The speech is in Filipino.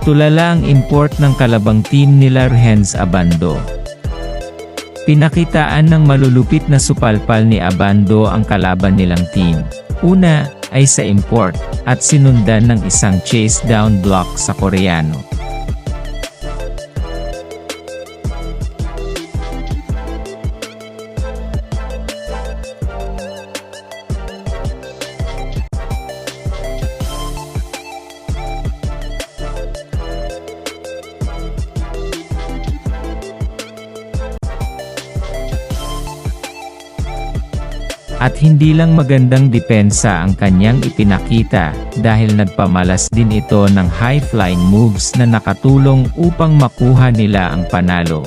Tulala ang import ng kalabang team nila Renz Abando. Pinakitaan ng malulupit na supalpal ni Abando ang kalaban nilang team. Una ay sa import at sinundan ng isang chase down block sa Koreano. At hindi lang magandang depensa ang kanyang ipinakita dahil nagpamalas din ito ng high-flying moves na nakatulong upang makuha nila ang panalo.